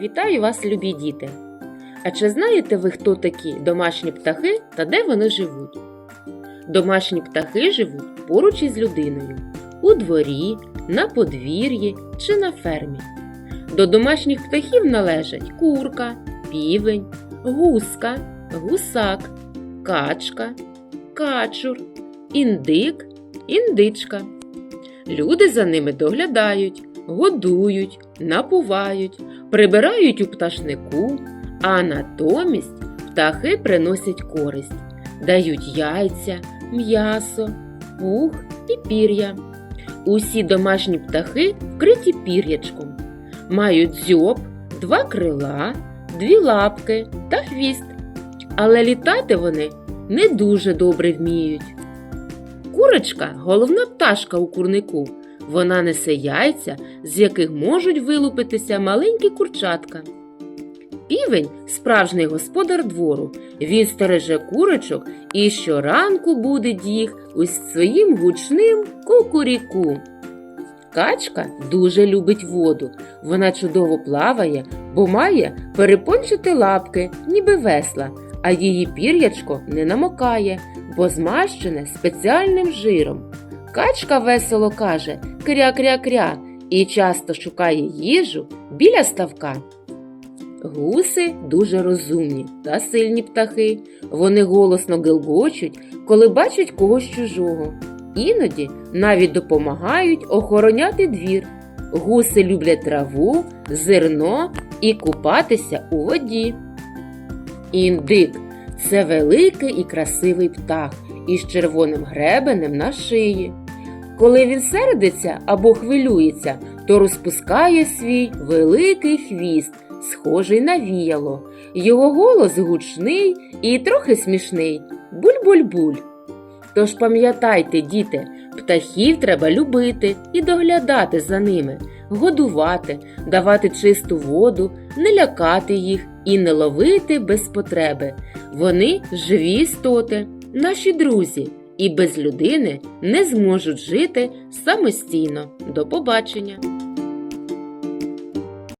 Вітаю вас, любі діти! А чи знаєте ви, хто такі домашні птахи та де вони живуть? Домашні птахи живуть поруч із людиною у дворі, на подвір'ї чи на фермі. До домашніх птахів належать курка, півень, гуска, гусак, качка, качур, індик, індичка. Люди за ними доглядають, годують, напувають, прибирають у пташнику, а натомість птахи приносять користь, дають яйця, м'ясо, пух і пір'я. Усі домашні птахи вкриті пір'ячком, мають дзьоб, два крила, дві лапки та хвіст. Але літати вони не дуже добре вміють. Курочка головна пташка у курнику. Вона несе яйця, з яких можуть вилупитися маленькі курчатка. Півень справжній господар двору. Він стереже курочок і щоранку будить їх ось своїм гучним кукуріку. Качка дуже любить воду. Вона чудово плаває, бо має перепончаті лапки, ніби весла, а її пір'ячко не намокає, бо змащене спеціальним жиром. Качка весело каже кря-кря-кря і часто шукає їжу біля ставка. Гуси дуже розумні та сильні птахи. Вони голосно гелгочуть, коли бачать когось чужого. Іноді навіть допомагають охороняти двір. Гуси люблять траву, зерно і купатися у воді. Індик це великий і красивий птах із червоним гребенем на шиї. Коли він сердиться або хвилюється, то розпускає свій великий хвіст, схожий на віяло. Його голос гучний і трохи смішний буль-буль-буль. Тож пам'ятайте, діти, птахів треба любити і доглядати за ними, годувати, давати чисту воду, не лякати їх і не ловити без потреби. Вони живі істоти, наші друзі, і без людини не зможуть жити самостійно. До побачення!